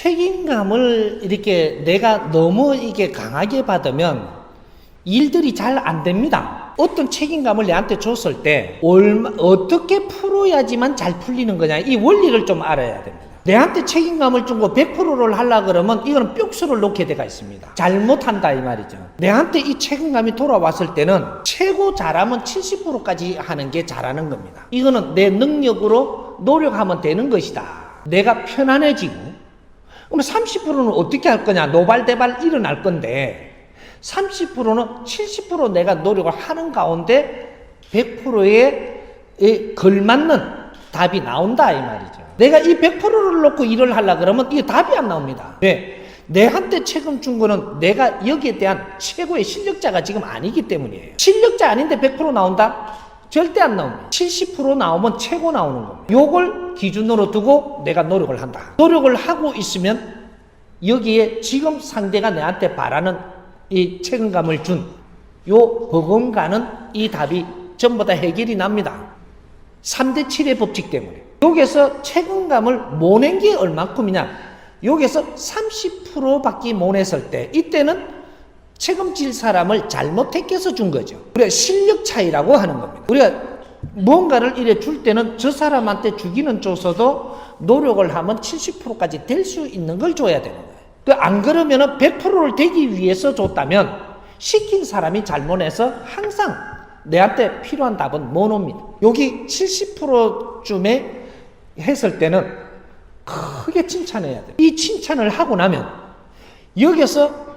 책임감을 이렇게 내가 너무 이게 강하게 받으면 일들이 잘 안 됩니다. 어떤 책임감을 내한테 줬을 때 얼마, 어떻게 풀어야지만 잘 풀리는 거냐 이 원리를 좀 알아야 됩니다. 내한테 책임감을 준거 100%를 하려 그러면 이거는 뿅수를 놓게 돼가 있습니다. 잘못한다 이 말이죠. 내한테 이 책임감이 돌아왔을 때는 최고 잘하면 70%까지 하는 게 잘하는 겁니다. 이거는 내 능력으로 노력하면 되는 것이다. 내가 편안해지고 그럼 30%는 어떻게 할 거냐? 노발대발 일어날 건데 30%는 70% 내가 노력을 하는 가운데 100%에 걸맞는 답이 나온다 이 말이죠. 내가 이 100%를 놓고 일을 하려 그러면 이게 답이 안 나옵니다. 왜? 내한테 책임 준 거는 내가 여기에 대한 최고의 실력자가 지금 아니기 때문이에요. 실력자 아닌데 100% 나온다? 절대 안 나옵니다. 70% 나오면 최고 나오는 겁니다. 요걸 기준으로 두고 내가 노력을 한다. 노력을 하고 있으면 여기에 지금 상대가 내한테 바라는 이 책임감을 준 요 버금가는 이 답이 전부 다 해결이 납니다. 3대 7의 법칙 때문에. 여기서 책임감을 모낸 게 얼마큼이냐? 여기서 30%밖에 못 냈을 때 이때는 책임질 사람을 잘못 택해서 준 거죠. 우리가 실력 차이라고 하는 겁니다. 우리가 뭔가를 이래 줄 때는 저 사람한테 주기는 줘서도 노력을 하면 70%까지 될 수 있는 걸 줘야 되는 거예요. 그 안 그러면은 100%를 되기 위해서 줬다면 시킨 사람이 잘못해서 항상 내한테 필요한 답은 못 옵니다. 여기 70%쯤에 했을 때는 크게 칭찬해야 돼요. 이 칭찬을 하고 나면 여기서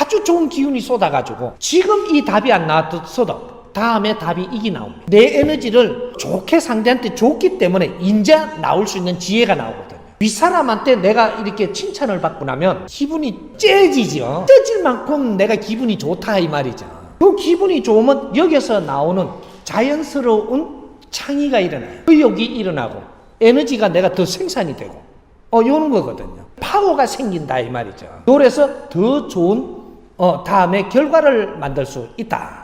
아주 좋은 기운이 쏟아가지고 지금 이 답이 안 나왔어도 다음에 답이 이기 나옵니다. 내 에너지를 좋게 상대한테 줬기 때문에 인자 나올 수 있는 지혜가 나오거든요. 윗사람한테 내가 이렇게 칭찬을 받고 나면 기분이 째지죠. 째질 만큼 내가 기분이 좋다 이 말이죠. 그 기분이 좋으면 여기서 나오는 자연스러운 창의가 일어나요. 의욕이 일어나고 에너지가 내가 더 생산이 되고 어 요런 거거든요. 파워가 생긴다 이 말이죠. 그래서 더 좋은 어 다음에 결과를 만들 수 있다.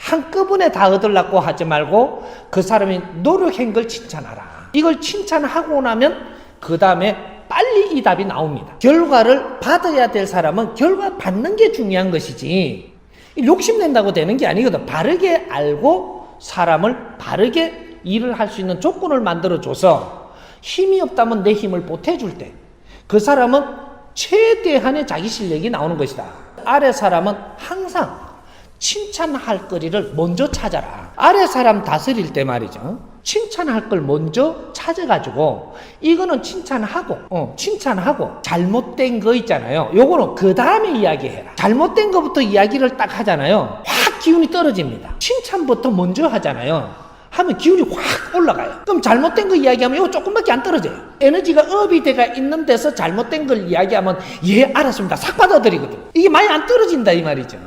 한꺼번에 다 얻으려고 하지 말고 그 사람이 노력한 걸 칭찬하라. 이걸 칭찬하고 나면 그 다음에 빨리 이 답이 나옵니다. 결과를 받아야 될 사람은 결과 받는 게 중요한 것이지 욕심낸다고 되는 게 아니거든. 바르게 알고 사람을 바르게 일을 할 수 있는 조건을 만들어줘서 힘이 없다면 내 힘을 보태줄 때 그 사람은 최대한의 자기 실력이 나오는 것이다. 아래 사람은 항상 칭찬할 거리를 먼저 찾아라. 아래 사람 다스릴 때 말이죠. 칭찬할 걸 먼저 찾아가지고 이거는 칭찬하고 어, 칭찬하고 잘못된 거 있잖아요. 요거는 그 다음에 이야기해라. 잘못된 거부터 이야기를 딱 하잖아요. 확 기운이 떨어집니다. 칭찬부터 먼저 하잖아요. 하면 기운이 확 올라가요. 그럼 잘못된 거 이야기하면 이거 조금밖에 안 떨어져요. 에너지가 업이 돼가 있는 데서 잘못된 걸 이야기하면 예 알았습니다. 싹 받아들이거든. 이게 많이 안 떨어진다 이 말이죠.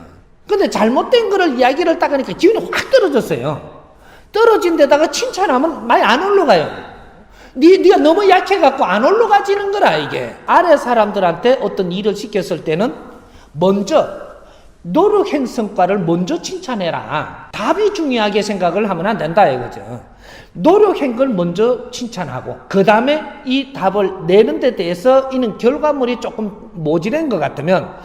근데 잘못된 거를 이야기를 딱 하니까 기운이 확 떨어졌어요. 떨어진 데다가 칭찬하면 많이 안 올라가요. 니, 니가 너무 약해갖고 안 올라가지는 거라, 이게. 아래 사람들한테 어떤 일을 시켰을 때는 먼저 노력한 성과를 먼저 칭찬해라. 답이 중요하게 생각을 하면 안 된다, 이거죠. 노력한 걸 먼저 칭찬하고, 그 다음에 이 답을 내는 데 대해서 이는 결과물이 조금 모질한 것 같으면,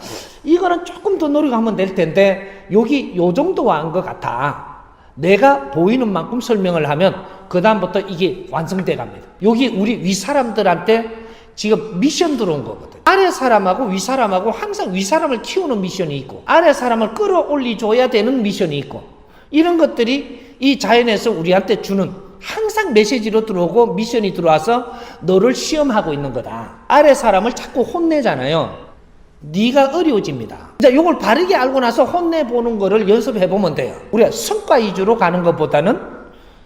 이거는 조금 더 노력하면 될 텐데, 여기 요 정도 한것 같아. 내가 보이는 만큼 설명을 하면, 그 다음부터 이게 완성돼 갑니다. 여기 우리 윗사람들한테 지금 미션 들어온 거거든. 아래 사람하고 위 사람하고 항상 위 사람을 키우는 미션이 있고 아래 사람을 끌어올리 줘야 되는 미션이 있고 이런 것들이 이 자연에서 우리한테 주는 항상 메시지로 들어오고 미션이 들어와서 너를 시험하고 있는 거다. 아래 사람을 자꾸 혼내잖아요. 네가 어려워집니다. 이제 이걸 바르게 알고 나서 혼내 보는 거를 연습해 보면 돼요. 우리가 성과 위주로 가는 것보다는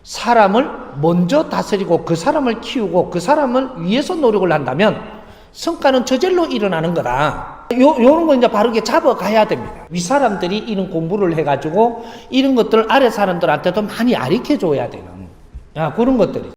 사람을 먼저 다스리고 그 사람을 키우고 그 사람을 위해서 노력을 한다면 성과는 저절로 일어나는 거다. 요, 요런 거 이제 바르게 잡아가야 됩니다. 윗사람들이 이런 공부를 해가지고 이런 것들 아래 사람들한테도 많이 가르쳐 줘야 되는, 아, 그런 것들이.